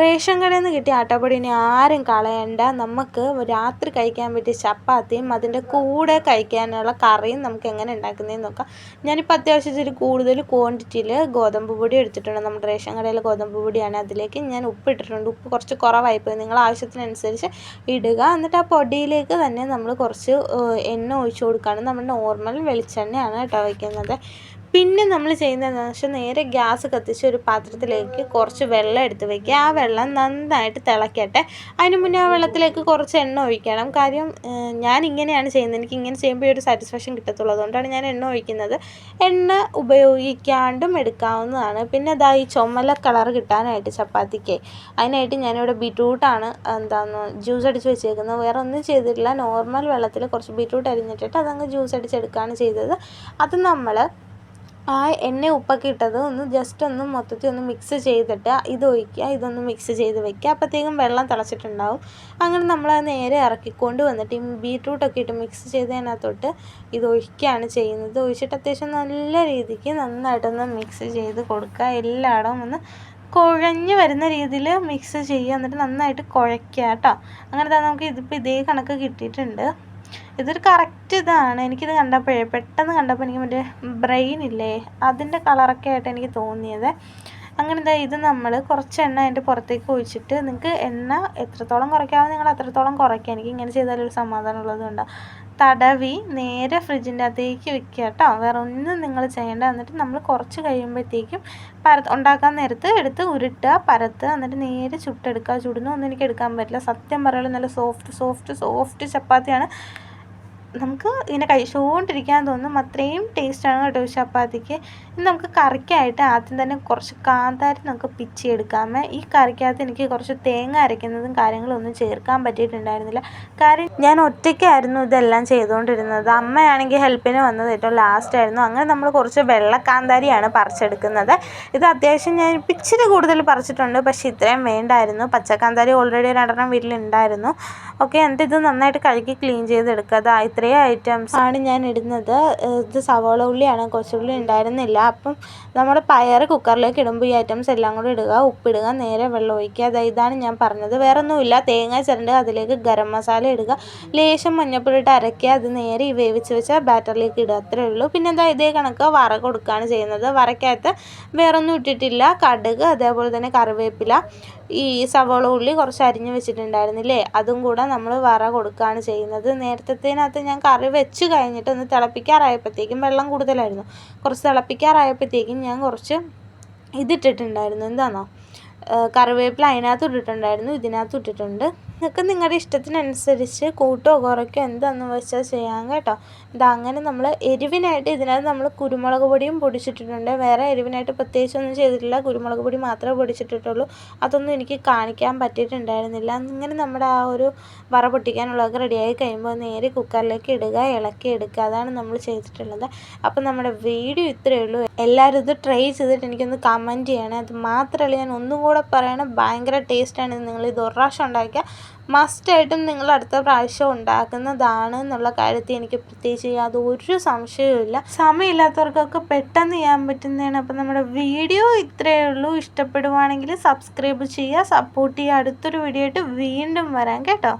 Ration കടയിൽ നിന്ന് കിട്ടിയ ആട്ടപ്പൊടി ഇനി ആരും കളയണ്ട. നമുക്ക് രാത്രി കഴിക്കാൻ പറ്റിയ ചപ്പാത്തിയും അതിന്റെ കൂടെ കഴിക്കാനുള്ള കറിയും നമുക്ക് എങ്ങനെ ഉണ്ടാക്കുന്നതെന്ന് നോക്കാം. ഞാനിപ്പോൾ അത്യാവശ്യം ഇച്ചിരി കൂടുതൽ ക്വാണ്ടിറ്റിയിൽ ഗോതമ്പ് പൊടി എടുത്തിട്ടുണ്ട്. നമ്മുടെ റേഷൻ കടയിലെ ഗോതമ്പ് പൊടിയാണ്. അതിലേക്ക് ഞാൻ ഉപ്പ് ഇട്ടിട്ടുണ്ട്. ഉപ്പ് കുറച്ച് കുറവായിപ്പോയി. നിങ്ങൾ ആവശ്യത്തിനനുസരിച്ച് ഇടുക. എന്നിട്ട് ആ പൊടിയിലേക്ക് തന്നെ നമ്മൾ കുറച്ച് എണ്ണ ഒഴിച്ചു കൊടുക്കുകയാണ്. നമ്മൾ നോർമൽ വെളിച്ചെണ്ണയാണ് കേട്ടോ വയ്ക്കുന്നത്. പിന്നെ നമ്മൾ ചെയ്യുന്നതെന്ന് വെച്ചാൽ നേരെ ഗ്യാസ് കത്തിച്ച് ഒരു പാത്രത്തിലേക്ക് കുറച്ച് വെള്ളം എടുത്ത് വെക്കുക. ആ വെള്ളം നന്നായിട്ട് തിളക്കട്ടെ. അതിന് മുന്നേ ആ വെള്ളത്തിലേക്ക് കുറച്ച് എണ്ണ ഒഴിക്കണം. കാര്യം ഞാൻ ഇങ്ങനെയാണ് ചെയ്യുന്നത്. എനിക്ക് ഇങ്ങനെ ചെയ്യുമ്പോൾ ഒരു സാറ്റിസ്ഫാക്ഷൻ കിട്ടത്തുള്ളൂ. അതുകൊണ്ടാണ് ഞാൻ എണ്ണ ഒഴിക്കുന്നത്. എണ്ണ ഉപയോഗിക്കാണ്ടും എടുക്കാവുന്നതാണ്. പിന്നെ അതാ ഈ ചുമല കളർ കിട്ടാനായിട്ട് ചപ്പാത്തിക്ക്. അതിനായിട്ട് ഞാനിവിടെ ബീട്രൂട്ടാണ് എന്താന്ന് ജ്യൂസ് അടിച്ച് വെച്ചേക്കുന്നത്. വേറെ ഒന്നും ചെയ്തിട്ടില്ല. നോർമൽ വെള്ളത്തിൽ കുറച്ച് ബീട്രൂട്ട് അരിഞ്ഞിട്ടിട്ട് അതങ്ങ് ജ്യൂസ് അടിച്ചെടുക്കുകയാണ് ചെയ്തത്. അത് നമ്മൾ ആ എണ്ണ ഉപ്പൊക്കെ ഇട്ടത് ഒന്ന് ജസ്റ്റ് ഒന്ന് മൊത്തത്തിൽ ഒന്ന് മിക്സ് ചെയ്തിട്ട് ഇത് ഒഴിക്കുക ഇതൊന്ന് മിക്സ് ചെയ്ത് വെക്കുക. അപ്പോഴത്തേക്കും വെള്ളം തിളച്ചിട്ടുണ്ടാവും. അങ്ങനെ നമ്മൾ അത് നേരെ ഇറക്കിക്കൊണ്ട് വന്നിട്ട് ഈ ബീട്രൂട്ടൊക്കെ ഇട്ട് മിക്സ് ചെയ്തതിനകത്തോട്ട് ഇത് ഒഴിക്കുകയാണ് ചെയ്യുന്നത്. ഒഴിച്ചിട്ട് അത്യാവശ്യം നല്ല രീതിക്ക് നന്നായിട്ടൊന്ന് മിക്സ് ചെയ്ത് കൊടുക്കുക. എല്ലായിടവും ഒന്ന് കുഴഞ്ഞു വരുന്ന രീതിയിൽ മിക്സ് ചെയ്യുക. എന്നിട്ട് നന്നായിട്ട് കുഴയ്ക്കുക കേട്ടോ. അങ്ങനെ നമുക്ക് ഇതിപ്പോൾ ഇതേ കണക്ക് കിട്ടിയിട്ടുണ്ട്. ഇതൊരു കറക്റ്റ് ഇതാണ്. എനിക്കിത് കണ്ടപ്പോഴേ പെട്ടെന്ന് കണ്ടപ്പോൾ എനിക്ക് മറ്റേ ബ്രെയിൻ ഇല്ലേ അതിന്റെ കളറൊക്കെ ആയിട്ട് എനിക്ക് തോന്നിയത്. അങ്ങനെ എന്താ ഇത് നമ്മൾ കുറച്ച് എണ്ണ അതിന്റെ പുറത്തേക്ക് ഒഴിച്ചിട്ട് നിങ്ങൾക്ക് എണ്ണ എത്രത്തോളം കുറയ്ക്കാമോ നിങ്ങൾ അത്രത്തോളം കുറയ്ക്കുക. എനിക്ക് ഇങ്ങനെ ചെയ്താലൊരു സമാധാനം ഉള്ളതുകൊണ്ടാണ് തടവി നേരെ ഫ്രിഡ്ജിന്റെ അകത്തേക്ക് വെക്കുക കേട്ടോ. വേറെ ഒന്നും നിങ്ങൾ ചെയ്യേണ്ട. എന്നിട്ട് നമ്മൾ കുറച്ച് കഴിയുമ്പോഴത്തേക്കും പര ഉണ്ടാക്കാൻ നേരത്ത് എടുത്ത് ഉരുട്ടുക പരത്തുക. എന്നിട്ട് നേരെ ചുട്ടെടുക്കുക. ചുടുന്നൊന്നും എനിക്ക് എടുക്കാൻ പറ്റില്ല. സത്യം പറയുള്ളൂ നല്ല സോഫ്റ്റ് സോഫ്റ്റ് സോഫ്റ്റ് ചപ്പാത്തിയാണ്. നമുക്ക് ഇങ്ങനെ കഴിച്ചുകൊണ്ടിരിക്കാൻ തോന്നും അത്രയും ടേസ്റ്റാണ് കേട്ടോ ചപ്പാത്തിക്ക്. ഇനി നമുക്ക് കറിക്കായിട്ട് ആദ്യം തന്നെ കുറച്ച് കാന്താരി നമുക്ക് പിച്ചിയെടുക്കാമേ. ഈ കറിക്കകത്ത് എനിക്ക് കുറച്ച് തേങ്ങ അരയ്ക്കുന്നതും കാര്യങ്ങളും ഒന്നും ചേർക്കാൻ പറ്റിയിട്ടുണ്ടായിരുന്നില്ല. കാര്യം ഞാൻ ഒറ്റയ്ക്കായിരുന്നു ഇതെല്ലാം ചെയ്തുകൊണ്ടിരുന്നത്. അമ്മയാണെങ്കിൽ ഹെൽപ്പിന് വന്നത് ഏറ്റവും ലാസ്റ്റ് ആയിരുന്നു. അങ്ങനെ നമ്മൾ കുറച്ച് വെള്ള കാന്താരിയാണ് പറിച്ചെടുക്കുന്നത്. ഇത് അത്യാവശ്യം ഞാൻ ഇച്ചിരി കൂടുതൽ പറിച്ചിട്ടുണ്ട്. പക്ഷേ ഇത്രയും വേണ്ടായിരുന്നു. പച്ചക്കാന്താരി ഓൾറെഡി രണ്ടെണ്ണം വീട്ടിലുണ്ടായിരുന്നു. ഓക്കെ എന്നിട്ട് ഇത് നന്നായിട്ട് കഴുകി ക്ലീൻ ചെയ്തെടുക്കുക. അതാ ഇത്രയും ഐറ്റംസ് ആണ് ഞാൻ ഇടുന്നത്. ഇത് സവോള ഉള്ളിയാണ്. കൊച്ചുള്ളി ഉണ്ടായിരുന്നില്ല. അപ്പം നമ്മൾ പയർ കുക്കറിലേക്ക് ഇടുമ്പോൾ ഈ ഐറ്റംസ് എല്ലാം കൂടി ഇടുക. ഉപ്പിടുക നേരെ വെള്ളം ഒഴിക്കുക. അത് ഇതാണ് ഞാൻ പറഞ്ഞത്. വേറെ ഒന്നുമില്ല തേങ്ങ ചിരണ്ട് അതിലേക്ക് ഗരം മസാല ഇടുക. ലേശം മഞ്ഞൾപ്പൊടി ഇട്ട് അരയ്ക്കുക അത് നേരെ ഈ വേവിച്ച് വെച്ച ബാറ്ററിലേക്ക് ഇടുക. അത്രേ ഉള്ളൂ. പിന്നെ എന്താ ഇതേ കണക്ക് വറ കൊടുക്കുകയാണ് ചെയ്യുന്നത്. വറയ്ക്കകത്ത് വേറൊന്നും ഇട്ടിട്ടില്ല. കടുക് അതേപോലെ തന്നെ കറിവേപ്പില ഈ സവോള ഉള്ളി കുറച്ച് അരിഞ്ഞ് വെച്ചിട്ടുണ്ടായിരുന്നില്ലേ? അതും കൂടെ നമ്മൾ വറ കൊടുക്കുകയാണ് ചെയ്യുന്നത്. നേരത്തേനകത്ത് ഞാൻ കറി വെച്ച് കഴിഞ്ഞിട്ട് ഒന്ന് തിളപ്പിക്കാറായപ്പോഴത്തേക്കും വെള്ളം കൂടുതലായിരുന്നു. കുറച്ച് തിളപ്പിക്കാറായപ്പോഴത്തേക്കും ഞാൻ കുറച്ച് ഇതിട്ടിട്ടുണ്ടായിരുന്നു. എന്താണോ കറിവേപ്പില അതിനകത്ത് ഇട്ടിട്ടുണ്ടായിരുന്നു. ഇതിനകത്ത് ഇട്ടിട്ടുണ്ട്. നിങ്ങൾക്ക് നിങ്ങളുടെ ഇഷ്ടത്തിനനുസരിച്ച് കൂട്ടോ കുറയ്ക്കോ എന്താണെന്ന് വെച്ചാൽ ചെയ്യാം കേട്ടോ. ഇതങ്ങനെ അങ്ങനെ നമ്മൾ എരിവിനായിട്ട് ഇതിനകത്ത് നമ്മൾ കുരുമുളക് പൊടിയും പൊടിച്ചിട്ടിട്ടുണ്ട്. വേറെ എരിവിനായിട്ട് പ്രത്യേകിച്ചൊന്നും ചെയ്തിട്ടില്ല. കുരുമുളക് പൊടി മാത്രമേ പൊടിച്ചിട്ടിട്ടുള്ളൂ. അതൊന്നും എനിക്ക് കാണിക്കാൻ പറ്റിയിട്ടുണ്ടായിരുന്നില്ല. അങ്ങനെ നമ്മുടെ ആ ഒരു വറ പൊട്ടിക്കാനുള്ളതൊക്കെ റെഡിയായി കഴിയുമ്പോൾ നേരെ കുക്കറിലേക്ക് ഇടുക ഇളക്കി എടുക്കുക. അതാണ് നമ്മൾ ചെയ്തിട്ടുള്ളത്. അപ്പം നമ്മുടെ വീഡിയോ ഇത്രയേ ഉള്ളൂ. എല്ലാവരും ഇത് ട്രൈ ചെയ്തിട്ട് എനിക്കൊന്ന് കമന്റ് ചെയ്യണേ. അത് മാത്രമല്ല ഞാൻ ഒന്നും കൂടെ പറയണം ഭയങ്കര ടേസ്റ്റാണ് നിങ്ങൾ ഇത് ഒരു പ്രാവശ്യം ഉണ്ടാക്കിയാൽ മസ്റ്റായിട്ടും നിങ്ങൾ അടുത്ത പ്രാവശ്യം ഉണ്ടാക്കുന്നതാണ് എന്നുള്ള കാര്യത്തിൽ എനിക്ക് പ്രത്യേകിച്ച് യാതൊരു സംശയവുമില്ല സമയമില്ലാത്തവർക്കൊക്കെ പെട്ടെന്ന് ചെയ്യാൻ പറ്റുന്നതാണ്. അപ്പം നമ്മുടെ വീഡിയോ ഇത്രയേ ഉള്ളൂ. ഇഷ്ടപ്പെടുവാണെങ്കിൽ സബ്സ്ക്രൈബ് ചെയ്യുക സപ്പോർട്ട് ചെയ്യുക. അടുത്തൊരു വീഡിയോ ആയിട്ട് വീണ്ടും വരാം കേട്ടോ.